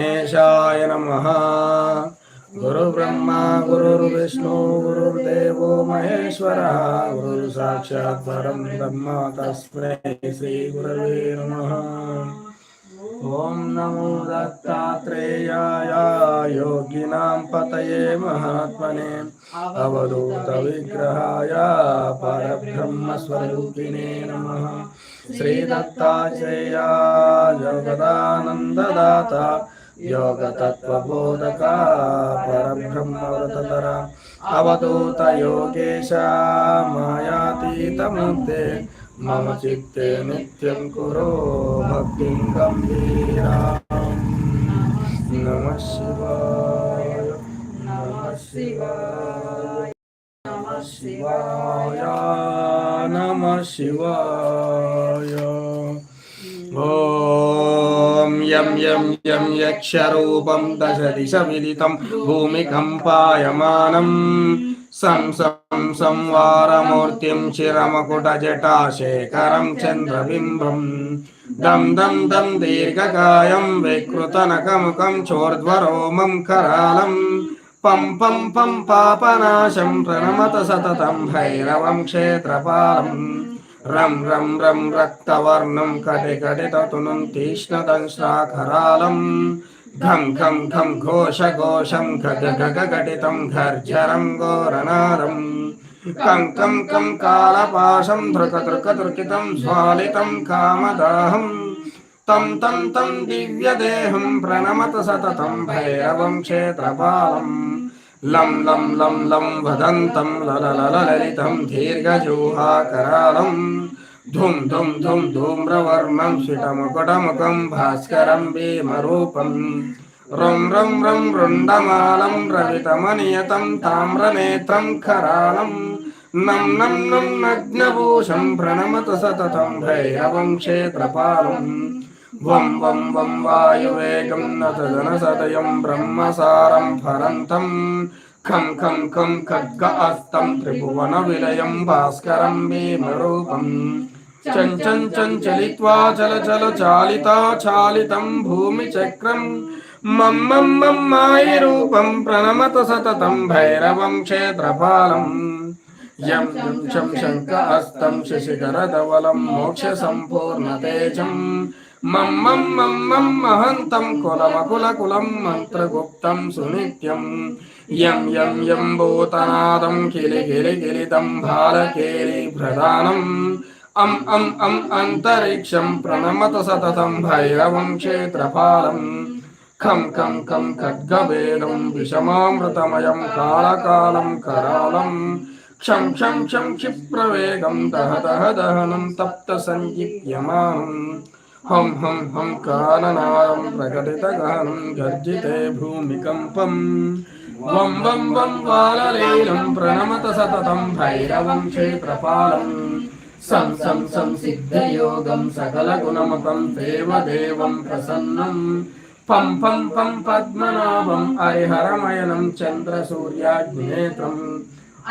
गणेशाय नमः गुरुब्रह्मा गुरुर्विष्णु गुरुर्देवो महेश्वरः गुरुसाक्षात् परं ब्रह्म तस्मै श्रीगुरवे नमः ॐ नमो दत्तात्रेयाय योगिनां पतये महात्मने अवधूतविग्रहाय परब्रह्मस्वरूपिणे नमः श्रीदत्तात्रेया जगदानन्ददाता योगतत्त्वबोधका परब्रह्मव्रतधरा अवधूतयोगेश मायातीतमुक्ते। मम चित्ते नित्यं कुरु भक्तिं गम्भीराम् नमः शिवाय। नमः शिवाय। नमः शिवाय। नमः शिवाय। యం యం యం యక్షరూపం దశ దిశ విదితం భూమికంపాయమానం సం సం సంవారమూర్తిం శిరమకుటజటాశేఖరం చంద్రబింబం దం దం దం దీర్ఘకాయం వికృతనకముఖం చోర్ధ్వరోమం కరాళం పం పం పం పాపనాశం ప్రణమత సతతం భైరవం క్షేత్రపాలం రం రం రం రక్తవర్ణం కటికటితతునం తీక్ష్ణదంశాఖరాళం ఘం ఘం ఘం ఘోష ఘోషం ఘగ ఘటితం ఘర్జరం ఘోరనారం. కం కం కం కాళపాశం ధృక ధృక ధృకితం స్వాలితం కామదాహం. తం తం తం దివ్యదేహం ప్రణమత సతతం భైరవం క్షేత్రపాలం. లం లం లం లం వదంతం లలలలలితం దీర్ఘజూహాకరాళం. ధుం ధుం ధుం ధూమ్రవర్మం శిటముకుటముఖం భాస్కరం భీమరూపం. రం రం రం రుండమాలం రవితమనియతం తామ్రనేత్రం కరాళం నం నం నం నగ్నభూషం ప్రణమత సతతం భైరవం క్షేత్రపాలం. वं वं वं वायुवेगं नतजनसदयं ब्रह्मसारं फरन्तम् खं खं खं खड्ग अस्तं त्रिभुवनविलयं भास्करं भीमरूपम् चञ्चं चञ्चलित्वा चल चल चालिता चालितं भूमिचक्रम् मम मम मम मायिरूपं प्रणमत सततं भैरवं क्षेत्रपालम् यं यं शं शङ्क अस्तं शशिखरधवलं मोक्षसम्पूर्णतेजम् మమ్మం మమ్మం మహంతం కులమకుల కులం మంత్రగుప్తం సునిత్యం. యం యం యం భూతనాదం కిలి కిలి కిలితం భారకేలి ప్రధానం. అం అం అం అంతరిక్షం ప్రణమత సతతం భైరవం క్షేత్రపాలం. ఖం ఖం ఖం ఖడ్గవేదం విషమామృతమయం కాళకాలం కరాళం. క్షం క్షం క్షం క్షిప్రవేగం దహ దహ దహనం తప్త సంగిప్యమానం హం హం హం కాననాదం ప్రకటితగానం గర్జితే భూమికంపం. వం వం వం వాలలీలం ప్రణమత సతతం భైరవం క్షేత్రపాలం. సం సం సం సిద్ధయోగం సకలగుణమపం దేవదేవం ప్రసన్నం. పం పం పం పద్మనాభం హరిహరమయనం చంద్రసూర్యాగ్నేత్రం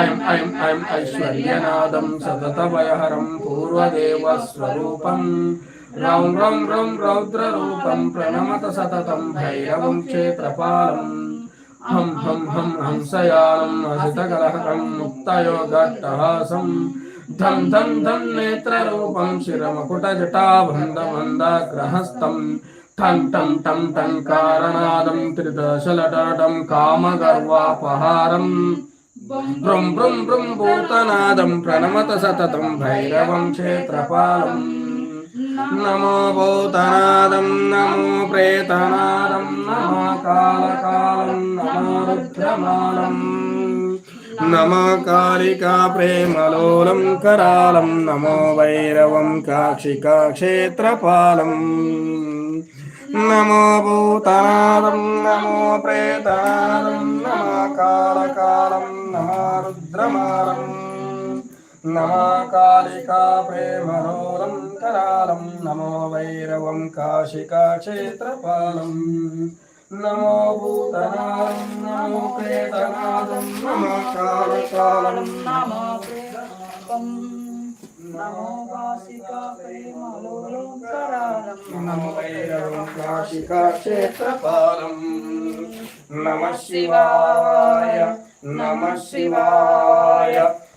ఐం ఐం ఐం ఐశ్వర్యనాదం సతతవయహరం పూర్వదేవస్వరూపం రౌం రం రౌద్ర రూపం ప్రణమత సతతం భైరవం క్షేత్రపాలం. హం హం హం హంసయానం అసితకలహరం ముక్తయోగట్టహాసం ధం ధం ధం నేత్ర రూపం శిరమకుట జటా నేత్రరూపం శిరమకుటజటాభందమందాగ్రహస్తం టం టం టం టం కారణాదం త్రిదశలటం కామగర్వాపహారం. భృం భృం భృం భూతనాదం ప్రణమత సతతం భైరవం క్షేత్రపాలం. నమో భూతనాదం నమో ప్రేతనాదం నమో కాలకాలం నమో రుద్రమానం నమో కాళికా ప్రేమలోలం కరాళం నమో వైరవం కాక్షికా క్షేత్రపాలం నమో భూతనాదం నమో ప్రేతనాదం నమో కాలకాలం నమాకాళికా ప్రేమరోరం కరాళం నమో వైరవం కాశికాక్షేత్రపాలం నమో భూతనాదం నమో ప్రేతనాదం నమో కాళకాలం నమో ప్రేతం నమో కాశికా ప్రేమరోరం కరాళం నమో శివాయ నమ శివాయ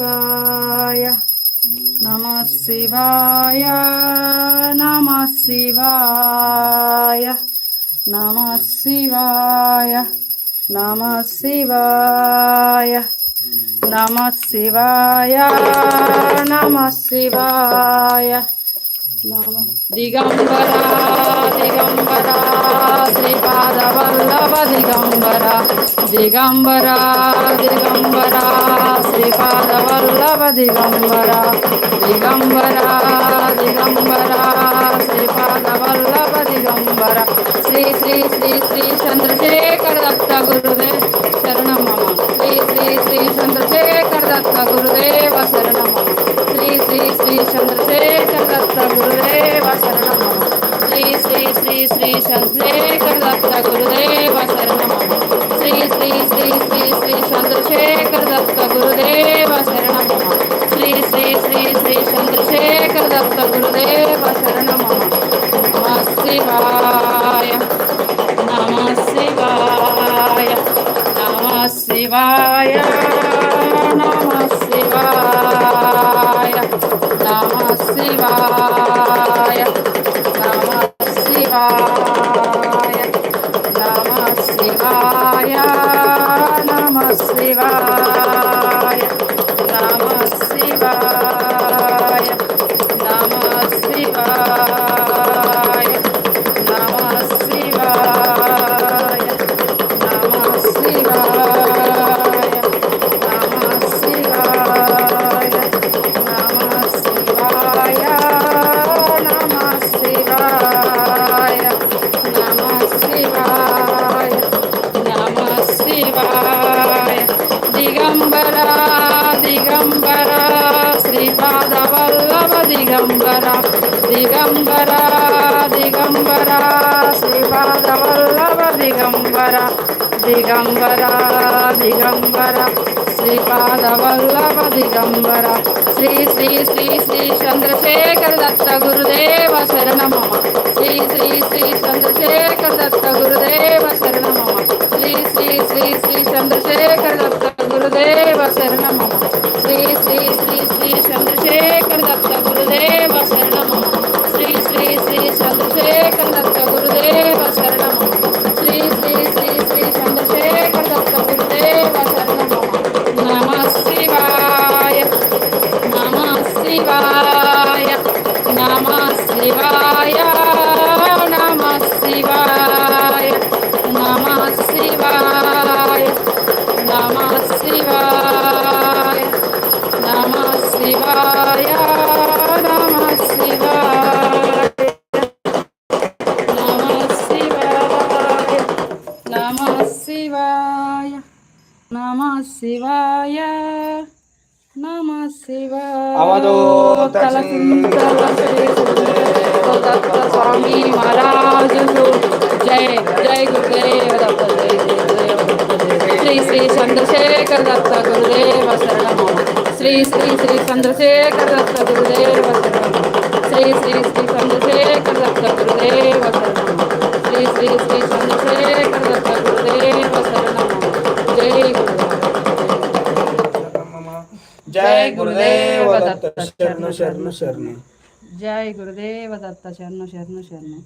శివాయ. నమ శివాయ నమ శివాయ. నమ శివాయ నమ శివాయ. నమ శివాయ నమ శివాయ. నమ దిగంబరా దిగంబరా. వల్లభ దిగంబర దిగంబర దిగంబర శ్రీపాద వల్లభ దిగంబర దిగంబర దిగంబర శ్రీపాద వల్లభ దిగంబర శ్రీ శ్రీ శ్రీ శ్రీ చంద్రశేఖర దత్త గురుదే శరణం శ్రీ శ్రీ శ్రీ చంద్రశేఖర దత్త గురుదేవ శరణం శ్రీ శ్రీ శ్రీ చంద్రశేఖర దత్త గురుదేవ శరణం శ్రీ శ్రీ శ్రీ శ్రీ చంద్రశేఖర దత్త గురుదేవ శరణం. శ్రీ శ్రీ శ్రీ శ్రీ శ్రీ చంద్రశేఖర దత్త గురుదేవ శరణం. శ్రీ శ్రీ శ్రీ శ్రీ చంద్రశేఖర దత్త గురుదేవ శరణం. నమ శివాయ నమ శివాయ నమ శివాయ నమ శివాయ నమ శివాయ. దిగంబర దిగంబర దిగంబర శ్రీపాదవల్లభ దిగంబర దిగంబర దిగంబర శ్రీపాదవల్లభ దిగంబర శ్రీ శ్రీ శ్రీ శ్రీ చంద్రశేఖర దత్త గురుదేవ శరణమ శ్రీ శ్రీ శ్రీ చంద్రశేఖర దత్త दत्त स्वामी महाराज जय जय गुरुदेव जय गुरुदेव श्री श्री चंद्रशेखर दत्त गुरुदेव शरण श्री श्री श्री चंद्रशेखर दत्त गुरुदेव शरण श्री श्री श्री चंद्रशेखर दत्त गुरुदेव शरण शरण शरण. जय गुरुदेव दत्त शरण शरण. शरण